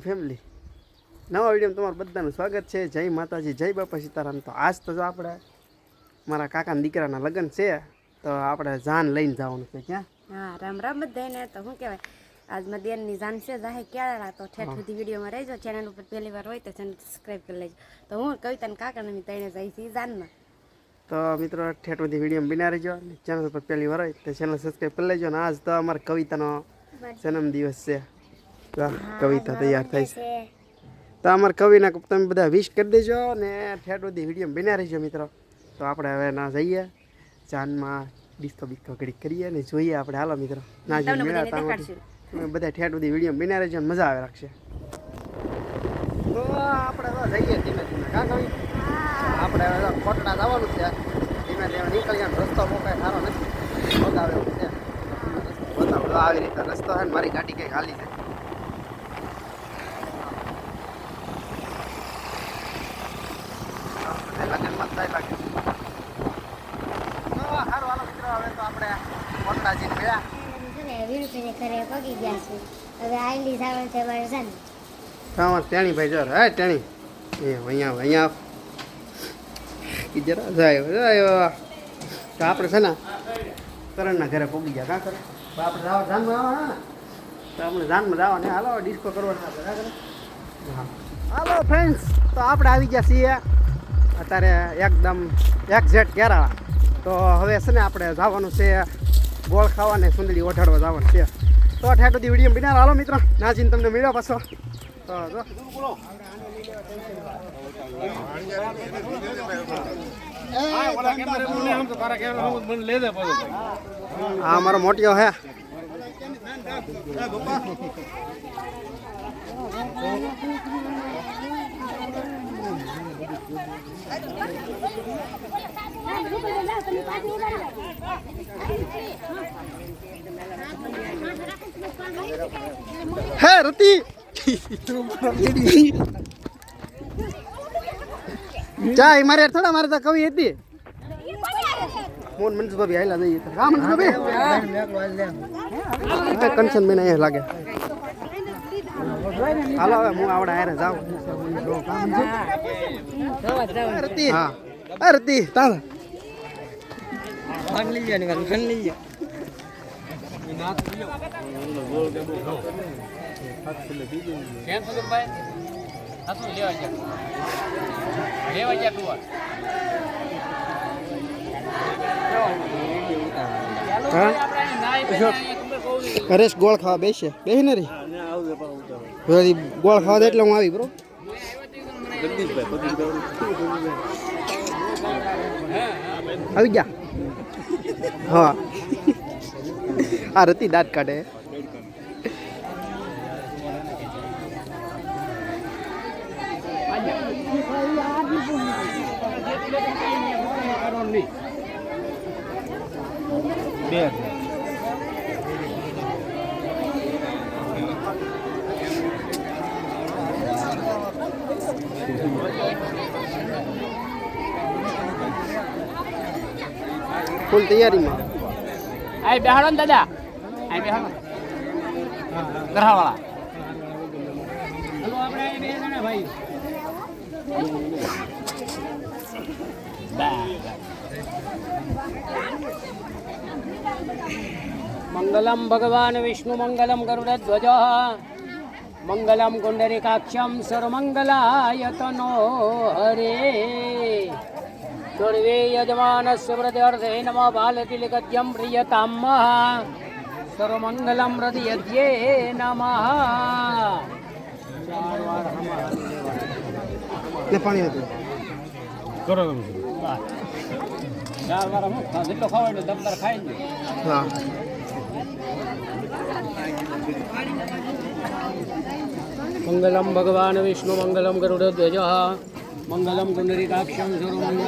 YouTube family નવા વિડીયોમાં તમારું બધાનું સ્વાગત છે. જય માતાજી જય બાપા સીતારામ. તો આજ તો આપણે મારા કાકાના દીકરાના લગ્ન છે તો આપણે જાન લઈને જવાનું છે ક્યાં? હા રામ રામ બધાને તો શું કહેવાય આજ મારા બેનની જાન છે જાહે ક્યારે તો ઠેઠ સુધી વિડીયોમાં રહેજો. ચેનલ ઉપર પહેલી વાર હોય તો ચેનલ સબસ્ક્રાઈબ કરી લેજો. તો હું કવિતાને કાકાને ને તૈણે જાય છે જાનમાં. તો મિત્રો ઠેઠ સુધી વીડિયો બિના રહેજો. ચેનલ ઉપર પહેલી વાર હોય તો ચેનલ સબસ્ક્રાઈબ કરી લેજો. અને આજ તો અમારા કવિતાનો જન્મદિવસ છે. તો આ કવિતા તૈયાર થાય છે. તો અમારા કવિના તમે બધા વિશ કરી દેજો ને ઠેઠ બધી વીડિયો બિના રહીજો મિત્રો. તો આપણે હવે ના જઈએ. ચાંદમાં ડિસ્કો બિસ્કો ઘડીક કરીએ અને જોઈએ આપણે. હાલો મિત્રો ના જોઈએ મેળા તમે બધા ઠેઠ બધી વીડિયો બિના રહીજો મજા આવે રાખશે. તો આપણે હવે જઈએ ધીમે ધીમે. કા કવિ? આપણે હવે કોટડા જવાનું છે. ધીમે ધીમે નીકળી ગયા રસ્તો બહુ કાંઈ સારો નથી. બતાવે છે. બતાવો. આવી રીતે રસ્તો છે ને મારી ગાડી કંઈ ખાલી છે લગ્નમાં થાય લાગે આપણે પગી છે હવે છે ને તેણી ભાઈ કરણના ઘરે પહોંચી ગયા કાં કરે આપણે જાનમાં આવવાના તો આપણે ને હાલો ડિસ્કો કરવાના આપણે હા હાલો ફ્રેન્ડ્સ તો આપણે આવી ગયા છીએ. અત્યારે એકદમ એક્ઝેટ કેરાળા. તો હવે છે ને આપણે જવાનું છે ગોળ ખાવા ને સુંદરી ઓઢાડવા જવાનું છે. તો ઠેઠ બધી વીડિયો બિનાર. હાલો મિત્રો નાજીને તમને મળ્યો પાછો. તો જો. હા અમારો મોટિયો હે. હે રતિ! ચા એ મારે થોડા મારે તો કવિ હતી. મોહન મનસુભાઈ આયલા જઈએ હા. મનસુભાઈ કંચન બેન અહીંયા લાગે. હાલો હવે હું આવડે હારે જાઉં. હા ગોળ ખાવા બેસે બેસી ને રે ગોળ ખાવા દે એટલે હું આવી બરો આવી ગયા? હા. આ રતી દાંત કાઢે. ફૂલ તૈયારીમાં. આ બેહાડો ને દાદા. આ બેહાડો. ગ્રહવાળા મંગલમ ભગવાન વિષ્ણુ મંગલમ ગરુડધ્વજ મંગલમ કુંડરીકાક્ષમ સર્વમંગલાયતનો હરે સર્વે યજમાનસ્ય પ્રત્યર્થે નમ બાલતિલગદ્યમ પ્રિયતામ સર્વમંગલમ હૃદયદ્યે નમઃ ને પાણી હતું ચાર વાર અમુક જેટલો ખાવાય એટલો દમદાર ખાઈ જ હા મંગલમ ભગવાન વિષ્ણુ મંગલમ ગરુડધ્વજ મંગલમ કુંડરીકાક્ષમ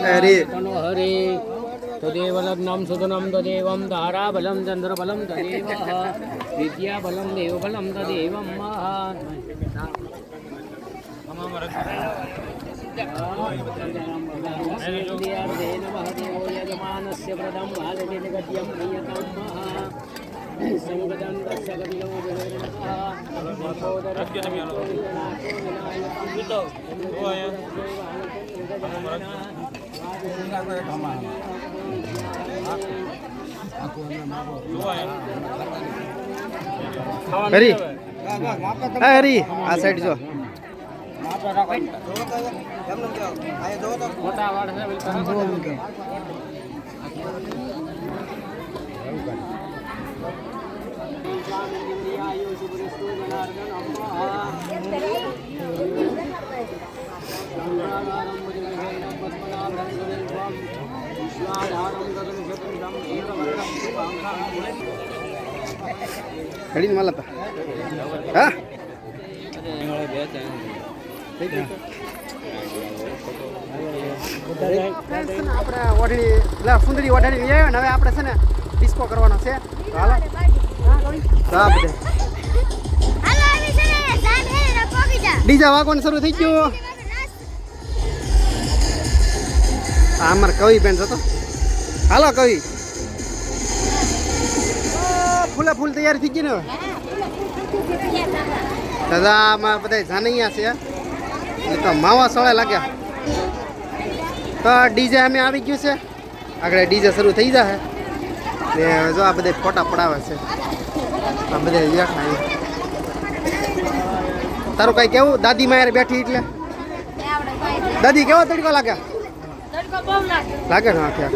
હરે. તદેવ લગ્નમ સુદનમ તદેવમ તારાબલમ ચંદ્રબલમ તદેવ વિદ્યાબલમ દેવબલમ તદેવમ યજમાનસ્ય પ્રદમ બાલજગદ્યમ પ્રિયતમ સંગદં દસ્ય હરી. હા હરી આ સાઈડ જો. મોટા વાળ છે બિલકુલ હડીને માલા તા હા આપણે ઓઢણી એટલે સુંદરી ઓઢણી લઈ આવ્યા ને હવે આપણે છે ને ડિસ્કો કરવાનો છે. તો હાલો તો આ બધે ડીજા વાગવાનું શરૂ થઈ ગયું. આ અમારે કવિ બેન હતો હાલો કવિ. ફૂલે ફૂલ તૈયાર થઈ ગઈ ને. દાદા આમાં બધા જાનૈયા છે. તો માવા સોળે લાગ્યા. તો ડીજે અમે આવી ગયું છે. આગળ ડીજે શરૂ થઈ જશે ને જો આ બધા ફોટા પડાવે છે. આ બધા યાખ તારું કઈ કેવું? દાદી માં બેઠી એટલે? દાદી કેવો તડકો લાગે? લાગે ને આખે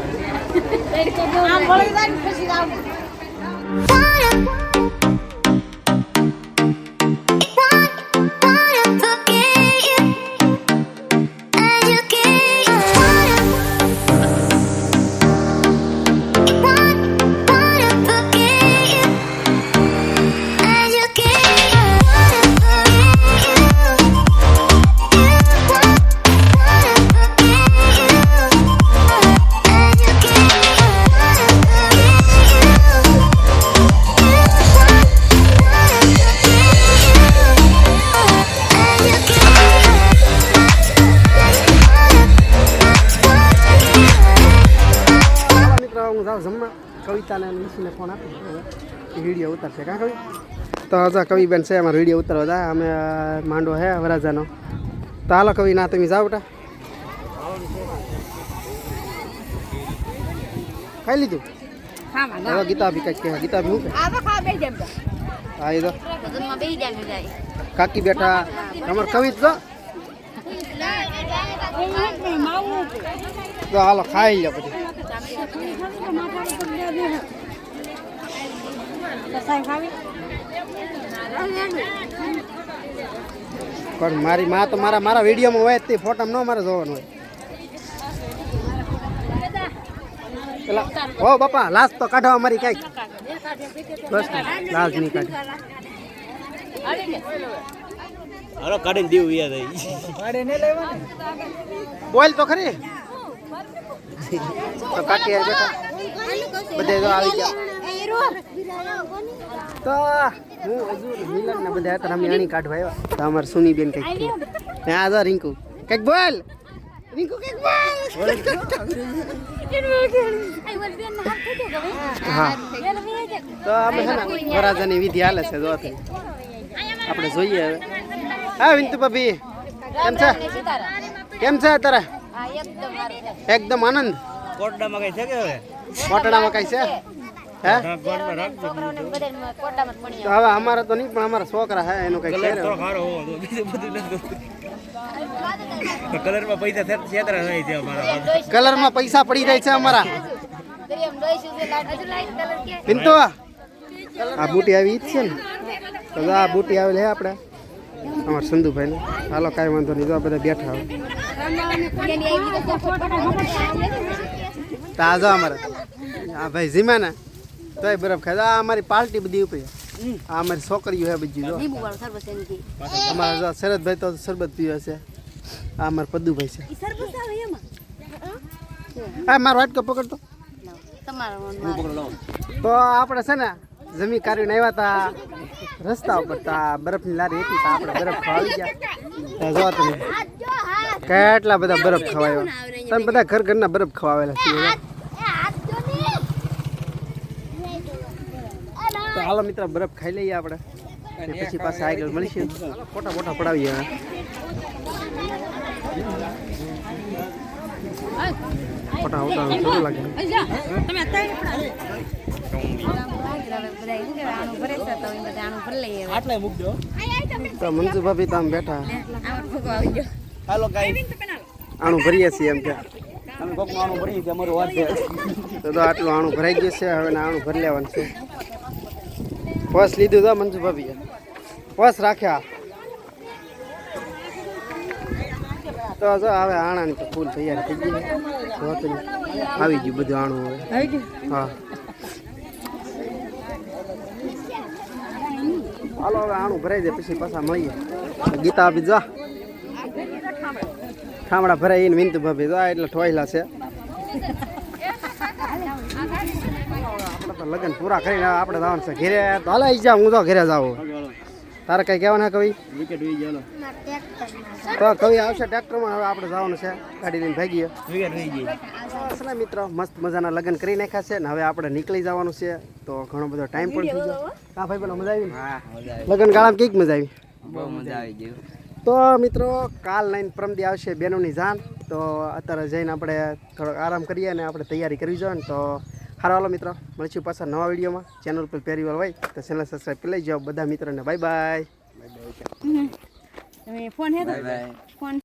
કવિતાને નીચીને ફોન આપી વીડિયો ઉતરશે. કાં કવિ? તો હજા કવિબેન છે અમારો વીડિયો ઉતરવા જાય અમે માંડો હે વરાજાનો. તો હાલો કવિ ના તમે જાઓ બેટા. ખાઈ લીધું? હવે ગીતા બી કંઈક કહે ગીતા બી શું હા એ તો કાકી બેઠા. અમાર કવિ તો તો હાલો ખાઈ લો પછી. પણ મારી માં તો મારા મારા વિડીયોમાં હોય તે ફોટામાં ન મારે જોવાનું હોય. હો બાપા લાશ તો કાઢો અમારી કંઈક. બસ લાશ નહીં કાઢે. કાઢીને દેવું યાદ બોલ તો ખરી. તો કાકી બેઠા બધે તો આવી ગયા. તો હું હજુ મિલન ને બધા હતા, અમે અણી કાઢવા આવ્યા. તો અમારે સુની બેન કંઈક ત્યાં આ રિંકુ. કંઈક બોલ. રિંકુ, કંઈક બોલ. હા. તો અમે છે ને વરાજાની વિધિ હાલે છે, જો આપણે જોઈએ હા વિંતુ ભાભી કેમ છે? કેમ છે તારે એકદમ આનંદ. કોટડામાં કઈ છે કે હવે? કોટડામાં કઈ છે? હવે અમારે તો નહીં પણ અમારા છોકરા હે એનું કઈ કલરમાં પૈસા કલરમાં પૈસા પડી જાય છે અમારા. પિન્ટુ આ બુટી આવી ઈ છે ને? તો આ બુટી આવેલી હે આપણે. અમારા સંધુભાઈ હાલો કાંઈ વાંધો નહીં જો બધા બેઠા હોય. તો આ જો અમારે. હા ભાઈ જીમા ને તોય બરફ ખાય. આ અમારી પાર્ટી બધી ઉપર. આ અમારી છોકરીઓ હે બધી, જો. અમારા શરદભાઈ તો શરબત પીવે છે. આ અમારા પદુભાઈ છે. હા, મારો વાટકો પકડતો. તો આપણે છે ને, જમી કાઢીને આવ્યા હતા રસ્તા ઉપર. તા બરફની લારી હતી, તો આપણે બરફ ખાવા ગયા. જોવા તમે. કેટલા બધા બરફ ખવાયો? તમે બધા ઘર ઘરના બરફ ખવાવેલા છે તો હાલો મિત્ર બરફ ખાઈ લઈએ આપણે. અને પછી પાછા આગળ મળીશું. ફોટા ફોટા પડાવીએ ફોટા ફોટા થોડું લાગે. તમે અત્યારે તો મંજુ ભાભી તો બેઠા. આવી ગયો. હાલો ગાઈ આણું ભરીએ છીએ એમ કે. અમે કોક આણું ભરી છે અમારું વાત છે. તો તો આટલું આણું ભરાઈ ગયું છે હવે આણું ભરી લેવાનું છે. પર્સ લીધું તો મંજુ ભાભીએ. પર્સ રાખ્યા. તો જો હવે આણાની તો ફૂલ તૈયાર થઈ ગઈ આવી ગયું બધું આણું હવે. આવી ગયું? હા. હાલો હવે આણું ભરાઈ દે પછી પાછા મળીએ. ગીતા આપી જા. ઠામડા ભરાઈ ને વિંતુ ભાભી. તો આ એટલે ઠોયલા છે. તો લગ્ન પૂરા કરીને આપણે જવાનું છે ઘેરે. તો હાલે જા હું તો ઘેરે જાઉં. તારે કઈ કહેવાના કવિ? તો કવિ આવશે ટ્રેક્ટરમાં હવે આપણે જવાનું છે. ગાડી લઈને ભાગીએ. મિત્રો મસ્ત મજાના લગ્ન કરી નાખ્યા છે ને હવે આપણે નીકળી જવાનું છે. તો ઘણો બધો ટાઈમ પણ થઈ ગયો. હા ભાઈ પણ મજા આવી લગ્ન ગાળામાં કંઈક મજા આવી? બહુ મજા આવી ગઈ તો મિત્રો કાલ લઈને પ્રમદી આવશે બેનોની જાન. તો અત્યારે જઈને આપણે થોડોક આરામ કરીએ અને આપણે તૈયારી કરવી જોઈએ ને તો સારા હાલો મિત્રો મળીશું પાછા નવા વિડીયોમાં. ચેનલ પર પહેરી વાર હોય તો ચેનલ સબસ્ક્રાઈબ કરી જાઓ બધા મિત્રોને બાય બાય તમે ફોન હે તો? ફોન